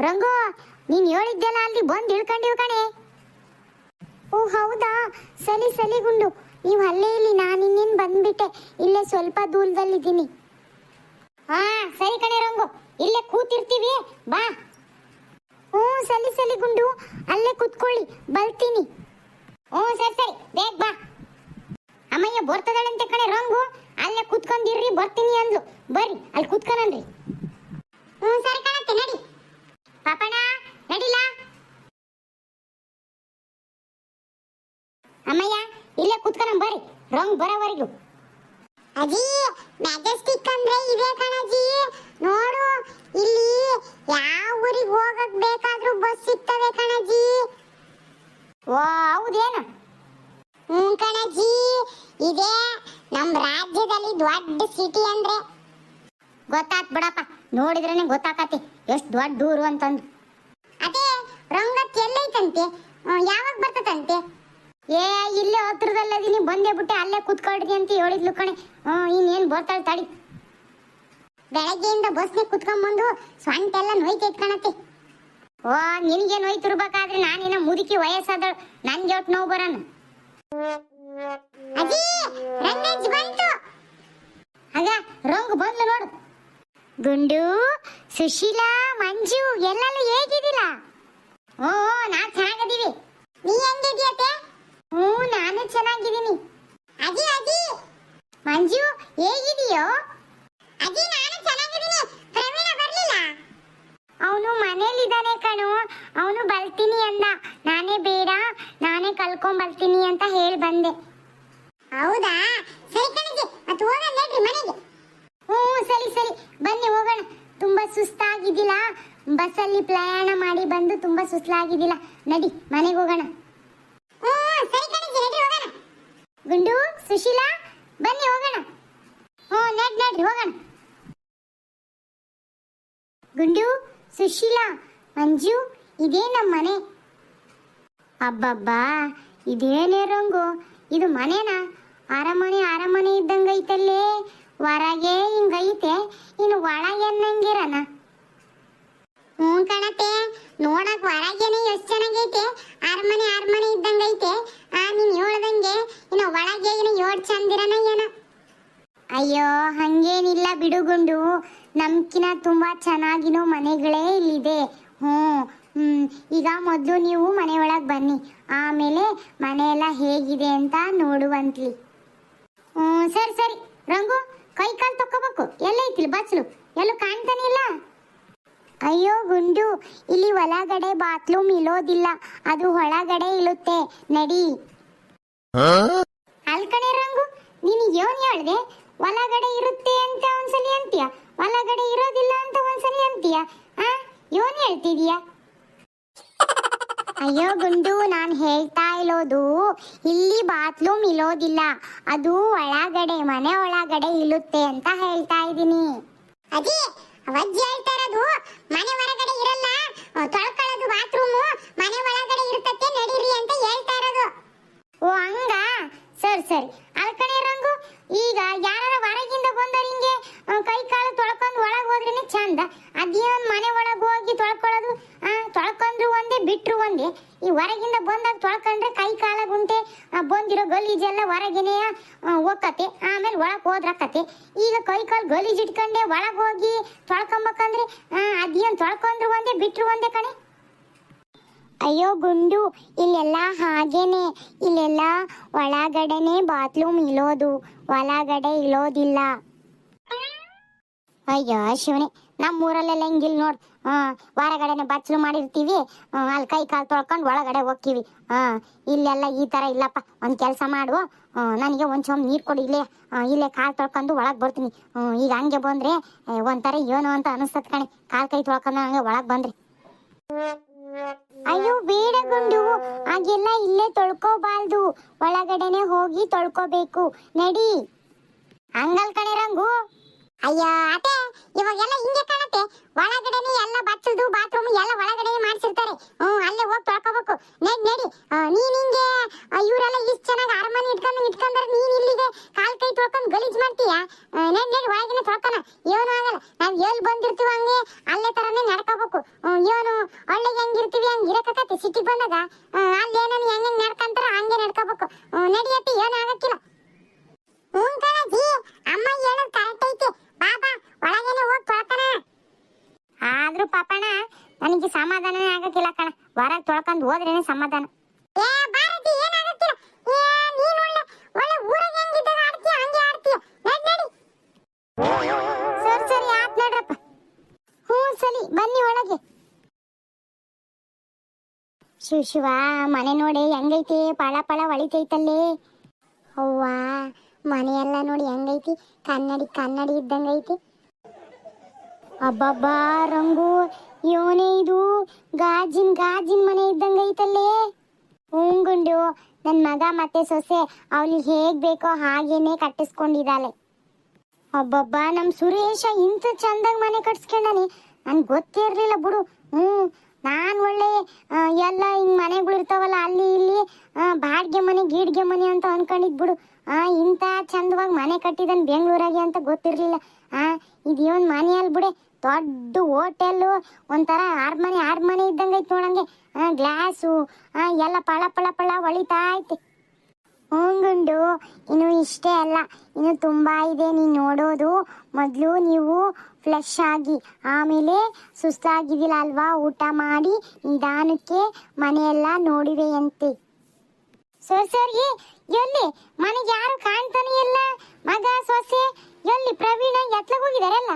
ರಂಗು, ನೀನ್ ಹೇಳಿದ್ದೆಲ್ಲ ಅಲ್ಲಿ ಬಂದು ಇಳ್ಕೊಂಡಿವ್ ಕಣೆ? ಓ, ಹೌದಾ? ಸಲಿ ಸಲಿ ಗುಂಡು. ನೀವು ಅಲ್ಲೇ ಇಲ್ಲಿ ನಾನು ಬಂದ್ಬಿಟ್ಟೆ. ಇಲ್ಲೇ ಸ್ವಲ್ಪ ದೂರದಲ್ಲಿದ್ದೀನಿ. ಹಾ, ಸರಿ ಕಣೆ ರಂಗು. ಇಲ್ಲೇ ಕೂತಿರ್ತೀವಿ. ಬಾ. ಹ್ಞೂ, ಸಲಿ ಸಲಿ ಗುಂಡು. ಅಲ್ಲೇ ಕೂತ್ಕೊಳ್ಳಿ. ಬರ್ತೀನಿ ಹ್ಞೂ, ಸರಿ ಸರಿ. ಬೇಗ ಬಾ. ಅಮ್ಮಯ್ಯ ಬರ್ತದಳಂತೆ ಕಣೆ ರಂಗು. ಅಲ್ಲೇ ಕೂತ್ಕೊಂಡಿರ್ರಿ ಬರ್ತೀನಿ ಅಂದ್ಲು. ಬರ್ರಿ, ಅಲ್ಲಿ ಕೂತ್ಕೊಂಡ್ರಿ ಹ್ಞೂ, ಸರಿ ಕಣತ್ತೆ ನಡಿ. ಪಾಪಣ್ಣ ನಡಿಲ. ಅಮ್ಮಯ್ಯ ಇಲ್ಲೇ ಕೂತ್ಕೊಳಂ ಬರ್ರಿ ರಂಗ್ ಬರೋವರೆಗೂ. ಅಜ್ಜಿ ಮ್ಯಾಜೆಸ್ಟಿಕ್ ಅಂದ್ರೆ ಇದೆ ಕಣಜ್ಜಿ ನೋಡು ಇಲ್ಲಿ ಯಾವ ಊರಿಗೆ ಹೋಗಕ್ ಬೇಕಾದ್ರೂ ಬಸ್ ಸಿಗ್ತವೆ ಕಣಜ್ಜಿ ಓ ಹೌದೇನು? ಹ್ಞೂ ಕಣಜ್ಜಿ ಇದೆ ನಮ್ಮ ರಾಜ್ಯದಲ್ಲಿ ದೊಡ್ಡ ಸಿಟಿ ಅಂದ್ರೆ. ಗೊತ್ತಾತ್ ಬಿಡಪ್ಪ ನೋಡಿದ್ರೇನೆ ಗೊತ್ತಾಕತಿ ಎಷ್ಟು ದೊಡ್ಡ ಊರು ಅಂತಂದು. ಅದೇ ರಂಗತ್ ಎಲ್ಲೈತಂತೆ? ಯಾವಾಗ ಬರ್ತದಂತೆ ಏ ಇಲ್ಲೇ ಹತ್ರದಲ್ಲದೀನಿ ಬಂದೇ ಬಿಟ್ಟೆ ಅಲ್ಲೇ ಕುತ್ಕೊಳ್ರಿ ಅಂತ ಹೇಳಿದ್ಲು ಕಣೆ. ಇನ್ನೇನು ಬರ್ತಾಳೆ ತಡಿ. ಬೆಳಗ್ಗೆಯಿಂದ ಬಸ್ನೇ ಕುತ್ಕೊಂಡ್ಬಂದು ಸ್ವಂತ ಎಲ್ಲ ನೋಯ್ತೈತ್ ಕಣತ್ತೆ ಓ ನಿನಗೆ ನೋಯ್ತಿರ್ಬೇಕಾದ್ರೆ ನಾನೇನ ಮುದುಕಿ ವಯಸ್ಸಾದಳು. ನನ್ಗೆ ಒಟ್ಟು ನೋವು ಬರೋಣ ಅಜ್ಜಿ ರಂಗಜ್ಜಿ ಬಂತು. ಆಗ ರಂಗ್ ಬಂದ್ಲು ನೋಡು. ಗುಂಡು ಸುಶೀಲಾ. ಮಂಜು ಎಲ್ಲೆಲ್ಲೂ ಹೇಗಿದ್ದೀರಾ? ಓ ನಾ ಚೆನ್ನಾಗಿದ್ದೀವಿ. ನೀ ಹೆಂಗಿದ್ಯತೆ ಹ್ಞೂ, ನಾನು ಚೆನ್ನಾಗಿದ್ದೀನಿ. ಅಜಿ ಅಜಿ ಮಂಜು ಹೇಗಿದೆಯೋ ಅಜಿ ನಾನು ಚೆನ್ನಾಗಿದ್ದೀನಿ. ಪ್ರವೀಣ ಬರಲಿಲ್ಲ? ಅವನು ಮನೇಲಿದ್ದಾನೆ ಕಣು. ಅವನು ಬರ್ತೀನಿ ಅಂದ. ನಾನೇ ಬೇಡ, ನಾನೇ ಕಲ್ಕೊಂಡ್ ಬರ್ತೀನಿ ಅಂತ ಹೇಳಿ ಬಂದೆ. ಹೌದಾ? ಸರಿ ಕಣಜಿ ಮತ್ತೆ ಹೋಗೋಣ ಮನೆಗೆ. ಹ್ಞೂ, ಸರಿ ಸರಿ. ಬನ್ನಿ, ಹೋಗೋಣ. ತುಂಬಾ ಸುಸ್ತಾಗಿದ್ದಿಲ್ಲ ಬಸ್ಸಲ್ಲಿ ಪ್ರಯಾಣ ಮಾಡಿ ಬಂದು ತುಂಬಾ ಸುಸ್ತಾಗಿದ್ದಿಲ್ಲ ನಡಿ, ಮನೆಗೆ ಹೋಗೋಣ. ಗುಂಡು, ಸುಶೀಲಾ, ಬನ್ನಿ, ಹೋಗೋಣ. ಹ್ಞೂ, ನಡ್ ನಡ್ರಿ ಹೋಗೋಣ. ಗುಂಡು, ಸುಶೀಲಾ, ಮಂಜು, ಇದೇ ನಮ್ಮ ಮನೆ. ಅಬ್ಬಬ್ಬಾ, ಇದೇನೇ ರಂಗು. ಇದು ಮನೆನಾ? ಅರಮನೆ ಅರಮನೆ ಇದ್ದಂಗೈತಲ್ಲೇ. ಹೊರಗೆ ಹಿಂಗೈತೆ ಇನ್ನು ಒಳಗೆ ಅನ್ನಂಗಿರನ ಹ್ಞೂ ಕಣತೆ, ನೋಡಕ್ ಹೊರಗೇನೆ ಎಷ್ಟು ಚೆನ್ನಾಗೈತೆ, ಅರಮನೆ ಅರಮನೆ ಇದ್ದಂಗೈತೆ ಆ ನೀನು ಹೇಳ್ದಂಗೆ, ಇನ್ನು ಒಳಗೆ ಇನ್ನು ಯೋಡ್ ಚಂದಿರನ ಏನ? ಅಯ್ಯೋ, ಹಂಗೇನಿಲ್ಲ ಬಿಡುಗುಂಡು ನಮ್ಕಿನ ತುಂಬಾ ಚೆನ್ನಾಗಿನೋ ಮನೆಗಳೇ ಇಲ್ಲಿದೆ. ಹ್ಞೂ ಈಗ ಮೊದಲು ನೀವು ಮನೆ ಒಳಗೆ ಬನ್ನಿ, ಆಮೇಲೆ ಮನೆ ಎಲ್ಲ ಹೇಗಿದೆ ಅಂತ ನೋಡುವಂತ್ಲಿ. ಹ್ಞೂ, ಸರಿ ಸರಿ, ರಂಗು. ಕೈ ಕಾಲು ತಕ್ಕೋಬೇಕು ಎಲ್ಲೈತಿಲ್ ಬಚ್ಚಲು ಎಲ್ಲೂ ಕಾಣ್ತಾನೆ ಇಲ್ಲ ಅಯ್ಯೋ ಗುಂಡು ಇಲ್ಲಿ ಒಳಗಡೆ ಬಾತ್ರೂಮ್ ಇಲ್ಲೋದಿಲ್ಲ. ಅದು ಒಳಗಡೆ ಇಳುತ್ತೆ. ನಡಿ. ಅಲ್ಕಣೆ ರಂಗು ನೀನು ಏನ್ ಹೇಳ್ದೆ? ಒಳಗಡೆ ಇರುತ್ತೆ ಅಂತ ಒಂದ್ಸಲಿ ಅಂತೀಯ? ಒಳಗಡೆ ಇರೋದಿಲ್ಲ ಅಂತ ಒಂದ್ಸಲಿ ಅಂತೀಯ? ಆ? ಏನ್ ಹೇಳ್ತಿದೀಯ? ಅಯ್ಯೋ ಗುಂಡು, ನಾನು ಹೇಳ್ತಾ ಇರೋದು ಇಲ್ಲಿ ಬಾತ್ರೂಮ್ ಇರೋದಿಲ್ಲ ಅದು ಒಳಗಡೆ, ಮನೆ ಒಳಗಡೆ ಇಳುತ್ತೆ ಅಂತ ಹೇಳ್ತಾ ಇದ್ದೀನಿ. ಅದೇ ಅವಜ್ಜಿ ಹೇಳ್ತಾ ಇರೋದು, ಮನೆ ಹೊರಗಡೆ ಇರಲ್ಲ. ತೊಳ್ಕೊಳ್ಳೋದು ಬಾತ್ರೂಮ್ ಮನೆ ಒಳಗಡೆ ಇರ್ತತೆ ನಡೀರಿ ಅಂತ ಹೇಳ್ತಾ ಇರೋದು. ಓ, ಹಂಗ? ಸರಿ ಸರಿ. ಅಲ್ಕಣೆ ರಂಗು, ಈಗ ಯಾರ ಹೊರಗಿಂದ ಬಂದವ್ರು ಹಿಂಗೆ ಕೈ ಕಾಲು ತೊಳ್ಕೊಂಡು ಒಳಗೆ ಹೋದ್ರೇನೆ ಚಂದ. ಅದೇನ್ ಮನೆ ಒಳಗೆ ಹೋಗಿ ತೊಳ್ಕೊಳ್ಳೋದು? ಬಿಟ್ರು ಒಂದೇ. ಈ ಹೊರಗಿಂದ ಬಂದಾಗ ತೊಳ್ಕೊಂಡ್ರೆ ಕೈ ಕಾಲ ಗುಂಟೆ ಬಂದಿರೋ ಗಲೀಜೆಲ್ಲ ಹೊರಗಿನೇ ಹೋಗತ್ತೆ ಆಮೇಲೆ ಒಳಗೆ ಹೋದ್ರಾಕತ್ತೆ. ಈಗ ಕೈ ಕಾಲು ಗಲೀಜ್ ಇಟ್ಕೊಂಡೆ ಒಳಗೆ ಹೋಗಿ ತೊಳ್ಕೊಂಬೇಕಂದ್ರೆ ಅದೇನು ತೊಳ್ಕೊಂಡ್ರು ಒಂದೇ, ಬಿಟ್ರು ಒಂದೇ ಕಣೆ? ಅಯ್ಯೋ ಗುಂಡು, ಇಲ್ಲೆಲ್ಲ ಹಾಗೇನೆ. ಇಲ್ಲೆಲ್ಲ ಒಳಗಡೆನೆ ಬಾತ್ರೂಮ್ ಇಲ್ಲೋದು ಒಳಗಡೆ ಇಲ್ಲೋದಿಲ್ಲ ಅಯ್ಯೋ ಶಿವನೇ. ನಮ್ಮ ಊರಲ್ಲೆಲ್ಲ ಹಿಂಗಿಲ್ ನೋಡ್. ಹಾ ಹೊರಗಡೆನೆ ಬಚ್ಚಲು ಮಾಡಿರ್ತೀವಿ. ಅಲ್ಲಿ ಕೈ ಕಾಲು ತೊಳ್ಕೊಂಡು ಒಳಗಡೆ ಹೋಗ್ತೀವಿ. ಇಲ್ಲೆಲ್ಲ ಈ ತರ ಇಲ್ಲಪ್ಪ ಒಂದ್ ಕೆಲಸ ಮಾಡು. ಆ, ನನಗೆ ಒಂದ್ ಚೊಂಬ್ ನೀರ್ ಕೊಡು ಇಲ್ಲೇ. ಇಲ್ಲೇ ಕಾಲು ತೊಳ್ಕೊಂಡು ಒಳಗೆ ಬರ್ತೀನಿ. ಈಗ ಹಂಗೆ ಬಂದ್ರೆ ಒಂಥರ ಏನು ಅಂತ ಅನಿಸ್ತದ ಕಣೆ. ಕಾಲ್ ಕೈ ತೊಳ್ಕೊಂಡು ಹಂಗೆ ಒಳಗೆ ಬಂದ್ರಿ. ಅಯ್ಯೋ ಬೇಡ ಗುಂಡು. ಹಾಗೆಲ್ಲ ಇಲ್ಲೇ ತೊಳ್ಕೋಬಾರ್ದು. ಒಳಗಡೆನೆ ಹೋಗಿ ತೊಳ್ಕೋಬೇಕು. ನಡಿ. ಹಂಗಲ್ ಕಣೆ ರಂಗು. ಅಯ್ಯ ಅತ್ತೆ ಇವಾಗೆಲ್ಲ ಹಿಂಗೆ ಕಾಣತ್ತೆ. ಒಳಗಡೆನೆ ಎಲ್ಲ ಬಚ್ಚಲ್ದು ಬಾತ್ರೂಮ್ ಎಲ್ಲ ಒಳಗಡೆ ಮಾಡ್ಸಿರ್ತಾರೆ. ಹ್ಮ್ ಅಲ್ಲೇ ಹೋಗಿ ತೊಳ್ಕೋಬೇಕು. ನಡಿ ನೋಡಿ. ನೀನ್ ಹಿಂಗೆ ಇವರೆಲ್ಲ ಇಷ್ಟು ಚೆನ್ನಾಗಿ ಅರಮನೆ ಇಟ್ಕೊಂಡು ಇಟ್ಕೊಂಡ್ರೆ ನೀನ್ ಇಲ್ಲಿಗೆ ಕಾಲ್ ಕೈ ತೊಳ್ಕೊಂಡು ಗಲೀಜ್ ಮಾಡ್ತೀಯ? ನೆಡಿ ನಡಿ ಒಳಗಿನ ತೊಳ್ಕೊನ. ಏನು ಆಗಲ್ಲ. ನಾವ್ ಎಲ್ಲಿ ಬಂದಿರ್ತೀವಿ ಹಂಗೆ ಅಲ್ಲೇ ತರನೇ ನಡ್ಕೋಬೇಕು. ಏನು ಒಳ್ಳೆ ಹೆಂಗಿರ್ತೀವಿ ಹಂಗ್ ಇರಕತ್ತೆ ಸಿಟಿ ಬಂದಾಗ ಆ, ಅಲ್ಲಿ ಏನೋ ಹೆಂಗ್ ಹೆಂಗ್ ನಡ್ಕಂತಾರ ಹಂಗೆ ನಡ್ಕೋಬೇಕು. ನಡಿಯತ್ತಿ ಏನು ಆಗಕ್ಕಿಲ್ಲ. ಹ್ಞೂ ಕಣಜಿ ಅಮ್ಮ ಹೇಳೋದು ಕರೆಕ್ಟ್ ಒಳಗೇನೆ ಹೋಗಿ ತೊಳ್ಕಣ ಆದ್ರೂ ಪಾಪಣ ನನಗೆ ಸಮಾಧಾನನೇ ಆಗಕ್ಕಿಲ್ಲ ಕಣ. ಹೊರಗೆ ತೊಳ್ಕೊಂಡು ಹೋದ್ರೇನೆ ಸಮಾಧಾನ. ಏ ಒಳ್ಳೆ ಒಳ್ಳೆ ಹಂಗೆ ಸರಿ ಸರಿ ಬನ್ನಿ ಒಳಗೆ. ಶಿವ ಶಿವ, ಮನೆ ನೋಡಿ ಹೆಂಗೈತಿ? ಪಳ ಪಳ ಹೊಳಿತೈತಲ್ಲೇ ಅವ್ವ, ಮನೆಯೆಲ್ಲ ನೋಡಿ ಹೆಂಗೈತಿ? ಕನ್ನಡಿ ಕನ್ನಡಿ ಇದ್ದಂಗೈತಿ. ಅಬ್ಬಬ್ಬಾ ರಂಗು, ಇವನೇ ಇದು? ಗಾಜಿನ ಗಾಜಿನ ಮನೆ ಇದ್ದಂಗೈತಲ್ಲೇ ಹೂಂಗುಂಡು ನನ್ನ ಮಗ ಮತ್ತೆ ಸೊಸೆ ಅವ್ಳಿಗೆ ಹೇಗ್ ಬೇಕೋ ಹಾಗೇನೆ ಕಟ್ಟಿಸ್ಕೊಂಡಿದ್ದಾಳೆ. ಅಬ್ಬಬ್ಬಾ ನಮ್ ಸುರೇಶ ಇಂಥ ಚಂದಾಗಿ ಮನೆ ಕಟ್ಸ್ಕೊಂಡಾನೆ. ನನ್ಗೆ ಗೊತ್ತೇ ಇರ್ಲಿಲ್ಲ ಬಿಡು. ಹ್ಮ್ ನಾನ್ ಒಳ್ಳೆ ಎಲ್ಲ ಹಿಂಗ್ ಮನೆಗಳು ಇರ್ತಾವಲ್ಲ, ಅಲ್ಲಿ ಇಲ್ಲಿ ಬಾಡ್ಗೆ ಮನೆ, ಗೀಡ್ಗೆ ಮನೆ ಅಂತ ಅನ್ಕೊಂಡಿದ್ ಬಿಡು. ಆ ಇಂಥ ಚಂದವಾಗಿ ಮನೆ ಕಟ್ಟಿದನ್ ಬೆಂಗಳೂರಾಗೆ ಅಂತ ಗೊತ್ತಿರ್ಲಿಲ್ಲ. ಆ ಇದೇನ್ ಮನೆ ಅಲ್ ಬಿಡೆ. ದೊಡ್ಡ ಹೋಟೆಲ್ಲು ಒಂಥರ ಆರ್ಮನೆ ಆರ್ಮನೆ ಐತೆ ನೋಡಂಗೆ. ಗ್ಲಾಸು ಎಲ್ಲ ಪಳ ಪಳ ಪಳ ಹೊಳಿತಾ ಐತೆ. ಹೂಂಗುಂಡು ಇನ್ನು ಇಷ್ಟೇ ಅಲ್ಲ. ಇನ್ನು ತುಂಬಾ ಇದೆ ನೀನು ನೋಡೋದು. ಮೊದಲು ನೀವು ಫ್ಲೆಶ್ ಆಗಿ, ಆಮೇಲೆ ಸುಸ್ತಾಗಿದ್ದಿಲ್ಲ ಅಲ್ವಾ? ಊಟ ಮಾಡಿ, ನಿಧಾನಕ್ಕೆ ಮನೆಯೆಲ್ಲ ನೋಡಿವೆಯಂತೆ ಸರ್ ಸರ್ ಎಲ್ಲಿ? ಮನೆಗೆ ಯಾರು ಕಾಣ್ತಾನೆ ಇಲ್ಲ? ಮಗ, ಸೊಸೆ, ಎಲ್ಲಿ? ಪ್ರವೀಣ ಎತ್ಲಾಗ ಹೋಗಿದಾರಲ್ಲ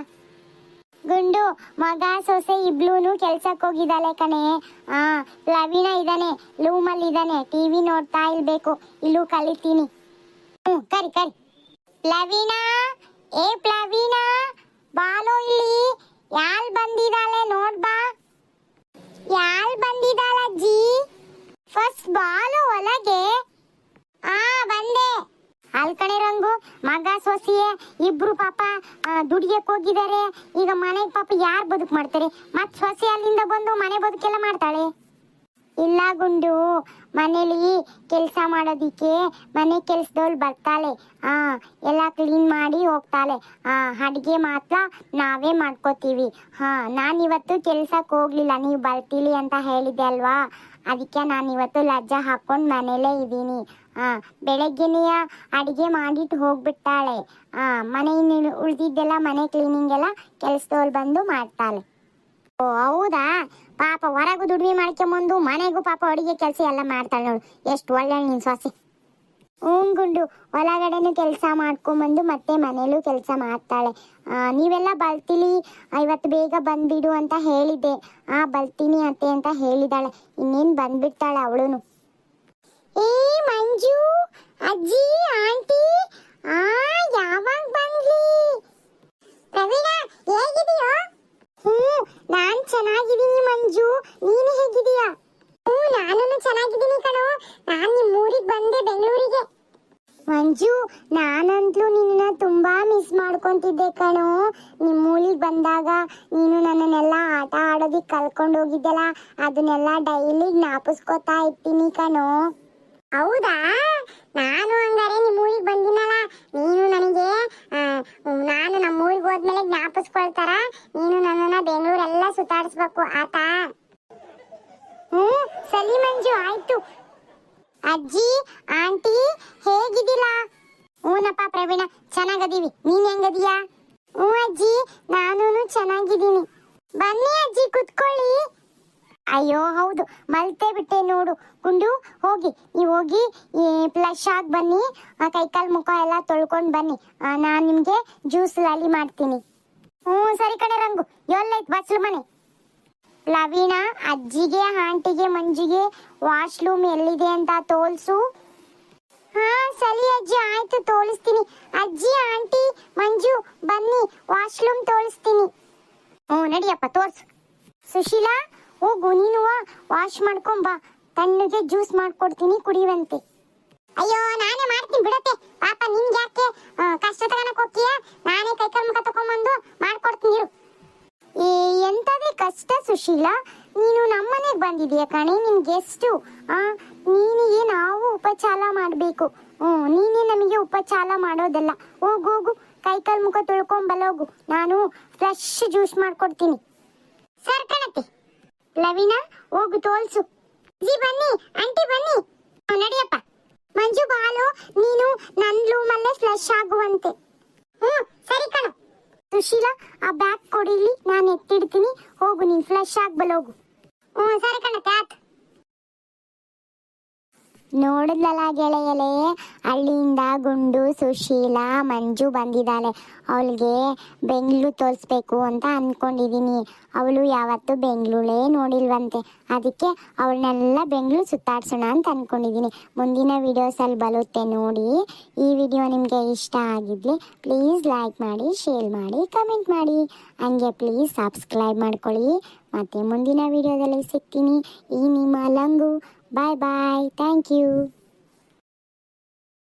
ಗುಂಡು, ಮಗ, ಸೊಸೆ ಇಬ್ಲೂನು ಕೆಲ್ಸಕ್ಕೆ ಹೋಗಿದ್ದಾಳೆ ಕಣೆ. ಆ, ಲವಿನ ಇದ್ದಾನೆ, ಲೂಮಲ್ಲಿ ಇದ್ದಾನೆ. ಟಿವಿ ನೋಡ್ತಾ ಇಲ್ಬೇಕು ಇಲ್ಲೂ ಕಲಿತೀನಿ. ಹ್ಞೂ ಕರಿ ಕರಿ. ಲವೀನಾ, ಏ ಪ್ಲವೀನ, ಬಾಲು ಇಲ್ಲಿ. ಯಾಲ್ ಬಂದಿದ್ದಾಳೆ ನೋಡ್ಬಾ ಯಾಲ್ ಬಂದಿದ್ದಾಳಜ್ಜಿ? ಫಸ್ಟ್ ಬಾಲು ಒಳಗೆ. ಆ, ಬಂದೆ. ಅಲ್ ರಂಗು, ಮಗ ಸೊಸೆ ಇಬ್ರು ಪಾಪ ದುಡಿಯಕ್ ಹೋಗಿದ್ದಾರೆ. ಈಗ ಮನೆಗೆ ಪಾಪ ಯಾರು ಬದುಕು ಮಾಡ್ತಾರೆ? ಮತ್ತೆ ಸೊಸೆ ಅಲ್ಲಿಂದ ಬಂದು ಮನೆ ಬದುಕೆಲ್ಲ ಮಾಡ್ತಾಳೆ? ಇಲ್ಲ ಗುಂಡು, ಮನೇಲಿ ಕೆಲಸ ಮಾಡೋದಿಕ್ಕೆ ಮನೆ ಕೆಲಸದವ್ಳು ಬರ್ತಾಳೆ. ಆ, ಎಲ್ಲ ಕ್ಲೀನ್ ಮಾಡಿ ಹೋಗ್ತಾಳೆ. ಆ, ಅಡಿಗೆ ಮಾತ್ರ ನಾವೇ ಮಾಡ್ಕೋತೀವಿ. ಹಾ ನಾನು ಇವತ್ತು ಕೆಲ್ಸಕ್ಕೆ ಹೋಗ್ಲಿಲ್ಲ. ನೀವು ಬರ್ತೀಲಿ ಅಂತ ಹೇಳಿದ್ದೆ ಅಲ್ವಾ? ಅದಕ್ಕೆ ನಾನು ಇವತ್ತು ಲಜ್ಜಾ ಹಾಕೊಂಡು ಮನೇಲೇ ಇದ್ದೀನಿ. ಆ, ಬೆಳಗ್ಗೆನೆಯ ಅಡಿಗೆ ಮಾಡಿಟ್ಟು ಹೋಗ್ಬಿಟ್ಟಾಳೆ. ಆ ಮನೆಯಿಂದ ಉಳಿದಿದ್ದೆಲ್ಲ ಮನೆ ಕ್ಲೀನಿಂಗ್ ಎಲ್ಲ ಕೆಲ್ಸದವ್ಳು ಬಂದು ಮಾಡ್ತಾಳೆ. ಹೌದಾ? ಪಾಪ ಹೊರಗೂ ದುಡಿಮೆ ಮಾಡ್ಕೊಂಬಂದು ಮನೆಗೂ ಪಾಪ ಅಡುಗೆ ಕೆಲಸ ಎಲ್ಲ ಮಾಡ್ತಾಳೆ ನೋಡು. ಎಷ್ಟು ಒಳ್ಳೆ ನಿನ್ ಸೊಸೆ. ಗುಂಡು ಒಳಗಡೆನೂ ಕೆಲಸ ಮಾಡ್ಕೊಂಬಂದು ಮತ್ತೆ ಮನೇಲೂ ಕೆಲಸ ಮಾಡ್ತಾಳೆ. ನೀವೆಲ್ಲ ಬರ್ತೀಲಿ ಇವತ್ತು ಬೇಗ ಬಂದ್ಬಿಡು ಅಂತ ಹೇಳಿದ್ದೆ. ಆ ಬರ್ತೀನಿ ಅತ್ತೆ ಅಂತ ಹೇಳಿದಾಳೆ. ಇನ್ನೇನು ಬಂದ್ಬಿಡ್ತಾಳೆ ಅವಳು ಏ, ಮಂಜು, ಅಜ್ಜಿ, ಆಂಟಿ, ಆ, ಯಾವಾಗ ಬಂದ್ಲಿ ಪ್ರವೀಣ ಹೇಗಿದೆಯೋ ಹ್ಮ್ ನಾನ್ ಚೆನ್ನಾಗಿದ್ದೀನಿ ಮಂಜು ನೀನು ಹೇಗಿದೀಯಾ ಹ್ಮ್ ನಾನು ಚೆನ್ನಾಗಿದ್ದೀನಿ ಕಣೋ ನಾನ್ ನಿಮ್ ಊರಿಗೆ ಬಂದೆ ಬೆಂಗಳೂರಿಗೆ ಮಂಜು ನಾನಂತಲೂ ನಿನ್ನ ತುಂಬಾ ಮಿಸ್ ಮಾಡ್ಕೊಂತಿದ್ದೆ ಕಣೋ. ನಿಮ್ಮ ಊರಿಗೆ ಬಂದಾಗ ನೀನು ನನ್ನನ್ನೆಲ್ಲ ಆಟ ಆಡೋದಿಕ್ ಕಲ್ಕೊಂಡು ಹೋಗಿದ್ದೆಲ್ಲ ಅದನ್ನೆಲ್ಲ ಡೈಲಿ ಜ್ಞಾಪಿಸ್ಕೊತಾ ಇರ್ತೀನಿ ಕಣೋ. ಹೌದಾ? ನಾನು ಹಂಗಾರೆ ನಿಮ್ಮ ಊರಿಗೆ ಬಂದಿನಲ್ಲ ನೀನು ನನಗೆ ನಾನು ನಮ್ಮ ಊರಿಗೆ ಹೋದ್ಮೇಲೆ ಜ್ಞಾಪಿಸ್ಕೊಳ್ತಾರ? ನೀನು ನನ್ನನ್ನ ಬೆಂಗಳೂರೆಲ್ಲ ಸುತ್ತಾಡಿಸ್ಬೇಕು ಆತ? ಹ್ಞೂ ಸಲಿ ಮಂಜು ಆಯ್ತು. ಅಜ್ಜಿ ಆಂಟಿ ಹೇಗಿದ್ದೀರಾ ಹ್ಞೂನಪ್ಪ ಪ್ರವೀಣ ಚೆನ್ನಾಗದೀವಿ ನೀನ್ ಹೆಂಗದೀಯಾ ಹ್ಞೂ ಅಜ್ಜಿ ನಾನು ಚೆನ್ನಾಗಿದ್ದೀನಿ ಬನ್ನಿ ಅಜ್ಜಿ ಕುತ್ಕೊಳ್ಳಿ ಅಯ್ಯೋ ಹೌದು ಮಲ್ತೇ ಬಿಟ್ಟೆ ನೋಡು ಗುಂಡು ಹೋಗಿ ನೀವು ಹೋಗಿ ಫ್ಲಶ್ ಆಗಿ ಬನ್ನಿ ಕೈಕಾಲು ಮುಖ ಎಲ್ಲ ತೊಳ್ಕೊಂಡು ಬನ್ನಿ. ನಾನು ನಿಮಗೆ ಜ್ಯೂಸ್ ಲಾಲಿ ಮಾಡ್ತೀನಿ. ಹ್ಞೂ, ಸರಿ ಕಣೆ ರಂಗು. ಎಲ್ಲೈತ್ ಬಸ್ಲು ಮನೆ. ಲವೀಣ ಅಜ್ಜಿಗೆ, ಆಂಟಿಗೆ, ಮಂಜಿಗೆ, ವಾಶ್ರೂಮ್ ಎಲ್ಲಿದೆ ಅಂತ ತೋಲ್ಸು. ಹಾ, ಸರಿ ಅಜ್ಜಿ, ಆಯ್ತು, ತೋಲಿಸ್ತೀನಿ. ಅಜ್ಜಿ, ಆಂಟಿ, ಮಂಜು, ಬನ್ನಿ, ವಾಶ್ರೂಮ್ ತೋಲಿಸ್ತೀನಿ. ಹ್ಞೂ, ನಡಿಯಪ್ಪ, ತೋರ್ಸು. ಸುಶೀಲಾ ಓ ನೀನು ವಾಶ್ ಮಾಡ್ಕೊಂಬ ತಣ್ಣಗೆ ಜ್ಯೂಸ್ ಮಾಡ್ಕೊಡ್ತೀನಿ ಕುಡಿಯುವಂತೆ. ಅಯ್ಯೋ, ನಾನೇ ಮಾಡ್ತೀನಿ ಬಿಡತ್ತೆ. ಪಾಪ, ನಿನ್ಗೆ ಯಾಕೆ ಕಷ್ಟ ತಗೋಣಕ್ ಹೋಗ್ತೀಯ? ನಾನೇ ಕೈಕಾಲು ಮುಖ ತಗೊಂಬಂದು ಮಾಡ್ಕೊಡ್ತೀನಿ ಇರು. ಕಷ್ಟ ಸುಶೀಲಾ. ನೀನು ನಮ್ಮನೆಗೆ ಬಂದಿದೀಯ ಕಣೆ, ನಿನ್ ಗೆಸ್ಟು ಆ, ನೀನಿಗೆ ನಾವು ಉಪಚಾರ ಮಾಡಬೇಕು. ಹ್ಞೂ, ನೀನೇ ನಮಗೆ ಉಪಚಾರ ಮಾಡೋದಲ್ಲ. ಹೋಗು ಹೋಗು. ಕೈಕಾಲು ಮುಖ ತೊಳ್ಕೊಂಬಲ್ಲ ಹೋಗು. ನಾನು ಫ್ರೆಶ್ ಜ್ಯೂಸ್ ಮಾಡ್ಕೊಡ್ತೀನಿ. ಸರ್ ಕಣತೆ. ಲವಿನ, ಹೋಗು, ತೋಲ್ಸು. ಜಿ, ಬನ್ನಿ, ಆಂಟಿ ಬನ್ನಿ. ನಡಿಯಪ್ಪ. ಮಂಜು ಬಾಲು, ನೀನು ನನ್ನ ರೂಮಲ್ಲೇ ಫ್ಲಶ್ ಆಗುವಂತೆ. ಹ್ಮ್ ಸರಿ ಕಣು. ಸುಶೀಲಾ, ಆ ಬ್ಯಾಗ್ ಕೊಡಿಲಿ, ನಾನು ಎತ್ತಿಡ್ತೀನಿ. ಹೋಗು, ನೀನ್ ಫ್ಲಶ್ ಆಗ್ಬಲ್ ಹೋಗು ಹ್ಮ್ ಸರಿ ಕಣ, ತ್ಯಾತ್. ನೋಡಿದ್ಲಲ್ಲ ಗೆಳೆಯಲೆ ಅಲ್ಲಿಂದ ಗುಂಡು, ಸುಶೀಲ, ಮಂಜು ಬಂದಿದ್ದಾಳೆ. ಅವಳಿಗೆ ಬೆಂಗಳೂರು ತೋರಿಸ್ಬೇಕು ಅಂತ ಅಂದ್ಕೊಂಡಿದ್ದೀನಿ ಅವಳು ಯಾವತ್ತೂ ಬೆಂಗಳೂರೇ ನೋಡಿಲ್ವಂತೆ. ಅದಕ್ಕೆ ಅವಳನ್ನೆಲ್ಲ ಬೆಂಗಳೂರು ಸುತ್ತಾಡ್ಸೋಣ ಅಂತ ಅಂದ್ಕೊಂಡಿದ್ದೀನಿ ಮುಂದಿನ ವೀಡಿಯೋಸಲ್ಲಿ ಬರುತ್ತೆ ನೋಡಿ. ಈ ವಿಡಿಯೋ ನಿಮಗೆ ಇಷ್ಟ ಆಗಿದ್ಲಿ ಪ್ಲೀಸ್ ಲೈಕ್ ಮಾಡಿ, ಶೇರ್ ಮಾಡಿ, ಕಮೆಂಟ್ ಮಾಡಿ. ಹಂಗೆ ಪ್ಲೀಸ್ ಸಬ್ಸ್ಕ್ರೈಬ್ ಮಾಡ್ಕೊಳ್ಳಿ. ಮತ್ತು ಮುಂದಿನ ವೀಡಿಯೋದಲ್ಲಿ ಸಿಗ್ತೀನಿ. ಈ ನಿಮ್ಮ ಲಂಗು. Bye bye. Thank you.